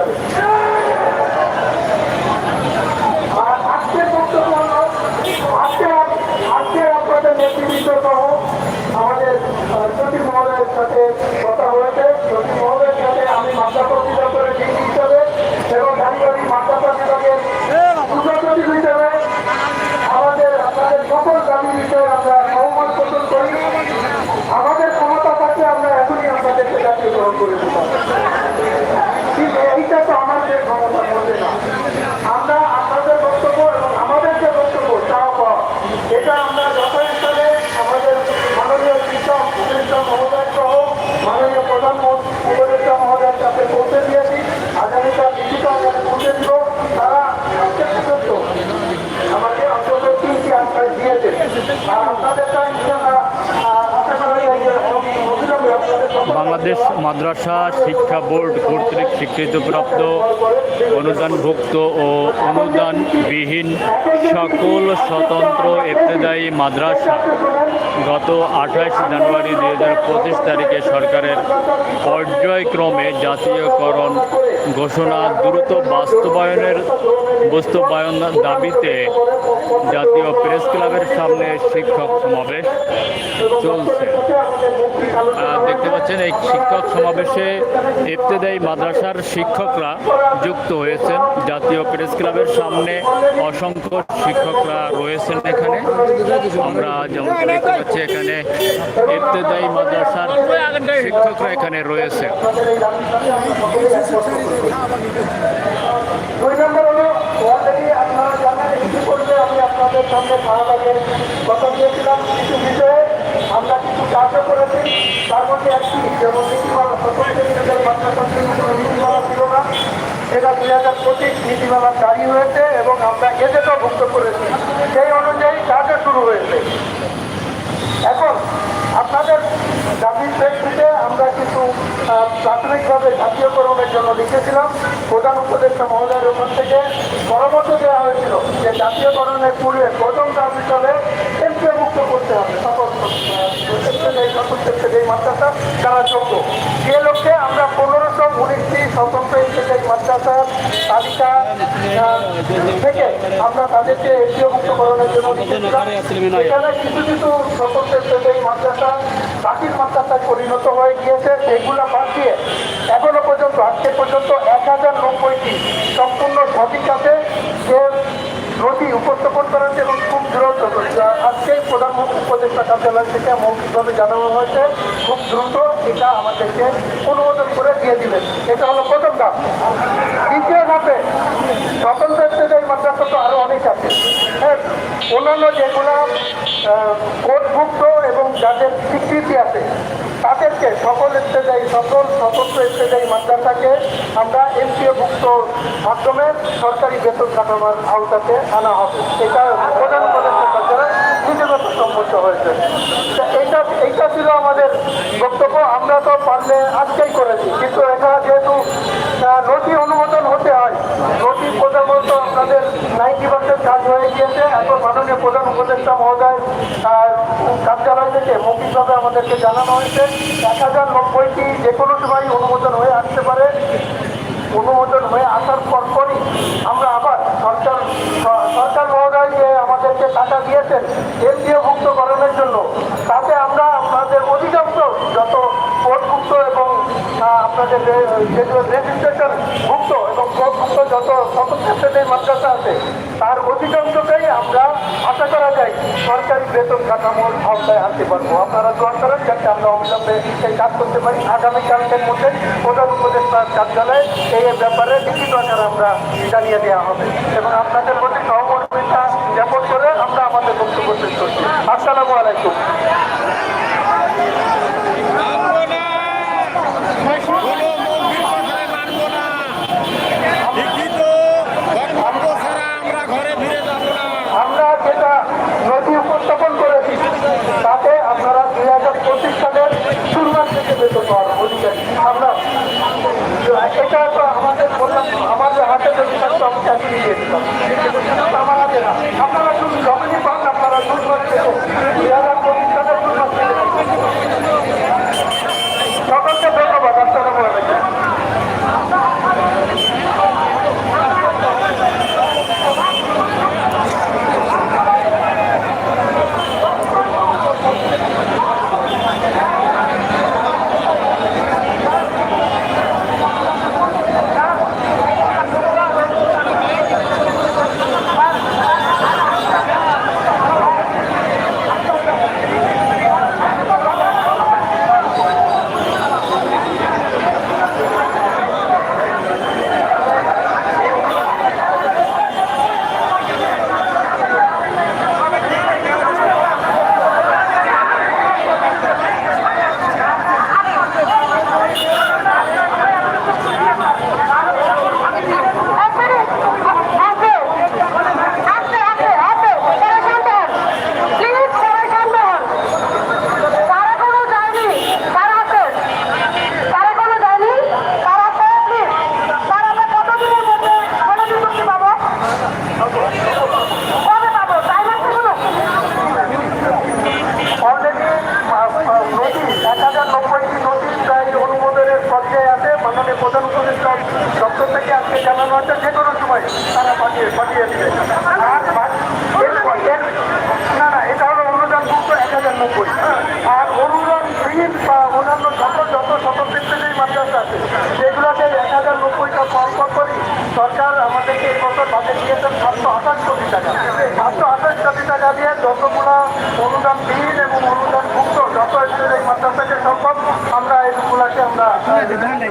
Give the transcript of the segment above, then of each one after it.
যাবে। আর আজকের বক্তব্য আজকে আজকে আপনাদের নেতৃত্ব আমাদের সচিব মহোদয়ের সাথে কথা হয়েছে সচিব মহোদয়ের সাথে আমি মাদ্রাসা অধিদপ্তরের ডিসি হিসাবে এবং গাড়ি মাদ্রাসা বিভাগের উপসচিব হিসেবে আমাদের আপনাদের সকল দাবি বিষয়ে আমরা সহমত পোষণ করি আমাদের ক্ষমতা থাকলে আমরা এখনই আপনাদেরকে জাতীয় গ্রহণ করে দিতাম কিন্তু এইটা তো আমাদের ক্ষমতার মধ্যে না আমরা আপনাদের বক্তব্য এবং আমাদের যে বক্তব্য তাও পাওয়া এটা আমরা যথাস্থানে আমাদের মাননীয় শিক্ষক উপদেষ্টা মহোদয় সহ মাননীয় প্রধানমন্ত্রী উপদেষ্টা মহোদয়ের কাছে পৌঁছে দিয়েছি আগামীকাল লিখিত আকারে পৌঁছে দিব তারা আজকে পর্যন্ত আমাকে অন্তত তিনটি আশ্বাস দিয়েছে আর আপনাদের কাছে আশা করা যায় যে অবিলম্বে আপনাদের সকল- বাংলাদেশ মাদ্রাসা শিক্ষা বোর্ড কর্তৃক স্বীকৃতিপ্রাপ্ত অনুদানভুক্ত ও অনুদানবিহীন সকল স্বতন্ত্র ইবতেদায়ী মাদ্রাসা গত আঠাশ জানুয়ারি দুই হাজার পঁচিশ তারিখে সরকারের পর্যায়ক্রমে জাতীয়করণ ঘোষণা দ্রুত বাস্তবায়নের বাস্তবায়ন দাবিতে জাতীয় প্রেস ক্লাবের সামনে শিক্ষক সমাবেশ চলছে। দেখতে পাচ্ছেন, এই শিক্ষক সমাবেশে ইবতেদায়ী মাদ্রাসার শিক্ষকরা যুক্ত হয়েছেন। জাতীয় প্রেস ক্লাবের সামনে অসংখ্য শিক্ষকরা রয়েছেন এখানে। আমরা যেমন দেখতে পাচ্ছি, এখানে ইবতেদায়ী মাদ্রাসার শিক্ষকরা এখানে রয়েছে দুই নম্বর হলো অলরেডি আপনারা জানেন ইতিপূর্বে আমি আপনাদের সামনে শাহবাগের কথা দিয়েছিলাম কিছু বিষয়ে আমরা কিছু কাজও করেছি। তার মধ্যে একটি যেমন নীতিমালা ছিল না। এটা দুই হাজার পঁচিশ নীতিমালা জারি হয়েছে এবং আমরা গেজেটও ভুক্ত করেছি। সেই অনুযায়ী কাজও শুরু হয়েছে। এখন আপনাদের দাবির প্রেক্ষিতে আমরা কিছু প্রাথমিকভাবে জাতীয়করণের জন্য লিখেছিলাম, প্রধান উপদেষ্টা মহোদয়ের ওখান থেকে পরামর্শ দেওয়া হয়েছিল যে জাতীয়করণের পূর্বে প্রথম দাবি হিসাবে এমপিওভুক্ত করতে হবে, সকল তালিকা থেকে আমরা তাদেরকে জন্য কিছু কিছু মাদ্রাসা মাদ্রাসায় পরিণত হয়ে গিয়েছে সেইগুলো বাদ দিয়ে এখনও পর্যন্ত আজকে পর্যন্ত এক হাজার নব্বইটি সম্পূর্ণ সঠিক আছে যে নথি উপস্থাপন করা হয়েছে এবং খুব দ্রুত আজকে প্রধানমন্ত্রী উপদেষ্টা কার্যালয় থেকে মৌখিকভাবে জানানো হয়েছে, খুব দ্রুত এটা আমাদেরকে অনুমোদন করে দিয়ে দিলেন। এটা হলো প্রথম ধাপ। দ্বিতীয় ধাপে স্বতন্ত্র এই মাদ্রাসা তো আরও অনেক আছে। হ্যাঁ অন্যান্য যেগুলো কোর্টভুক্ত যাদের স্বীকৃতি আছে, তাদেরকে সকল ইত্তেদায়ী সকল স্বতন্ত্র ইত্তেদায়ী মাদ্রাসাকে আমরা এমপিওভুক্ত মাধ্যমে সরকারি বেতন কাঠামোর আওতাতে আনা হবে। এটা প্রধান কার্যালয় নিজেগত সম্মত হয়েছে। এটা এইটা ছিল আমাদের বক্তব্য। আমরা তো পারলে আজকেই করেছি, কিন্তু এটা যেহেতু আহ, নথি অনুমোদন হতে হয় নথি প্রধানত আপনাদের নাইনটি পার্সেন্ট কাজ হয়ে গিয়েছে এখন মাননীয় প্রধান উপদেষ্টা মহোদয় কার্যালয় থেকে মৌখিকভাবে আমাদেরকে জানানো হয়েছে এক হাজার নব্বইটি যে কোনো সময় অনুমোদন হয়ে আসতে পারে। অনুমোদন হয়ে আসার পর পরই আমরা আবার সরকার সরকার মহোদয় যে আমাদেরকে টাকা দিয়েছেন এনজিওভুক্তকরণের জন্য, তাতে আমরা আপনাদের অধিকাংশ যত কোর্টভুক্ত এবং আপনাদের যেগুলো রেজিস্ট্রেশন ভুক্ত এবং কোর্টভুক্ত যত স্বতন্ত্রের মাদ্রাসা আছে, তার আমরা আশা করা যায় সরকারি বেতন কাঠামোর আওতায় আনতে পারব। আপনারা দোয়া করেন যাতে আমরা অবিলম্বে এই কাজ করতে পারি। আগামীকালকের মধ্যে প্রধান উপদেষ্টার কার্যালয়ে এই ব্যাপারে লিখিত আকারে আমরা জানিয়ে দেওয়া হবে। এবং আপনাদের প্রতি সহমর্মিতা জ্ঞাপন করে আমরা আমাদের বক্তব্য শেষ করছি। আসসালামু আলাইকুম। অধিকারী আমরা এটা তো আমাদের আমাদের হাতে যদি থাকতো আমি চাকরি দিয়ে দিতাম ধরে ধরে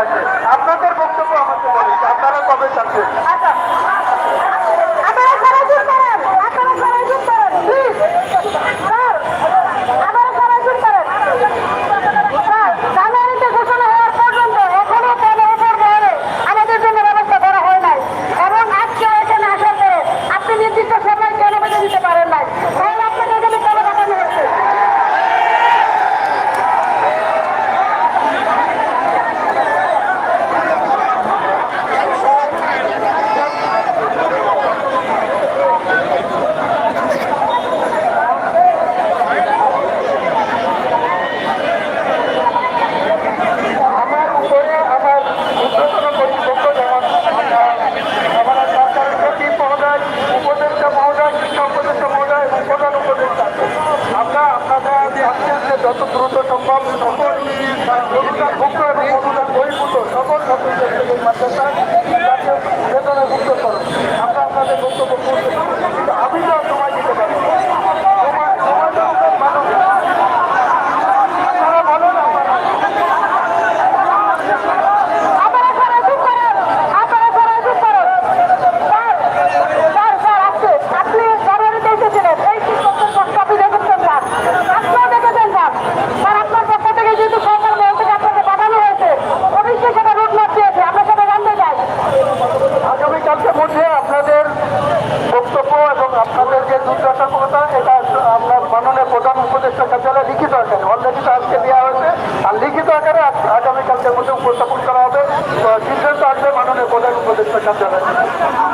আছে। আপনাদের বক্তব্য আমাকে বলেছে আপনারা কবে থাকবেন উপদেষ্টা কার্যালয়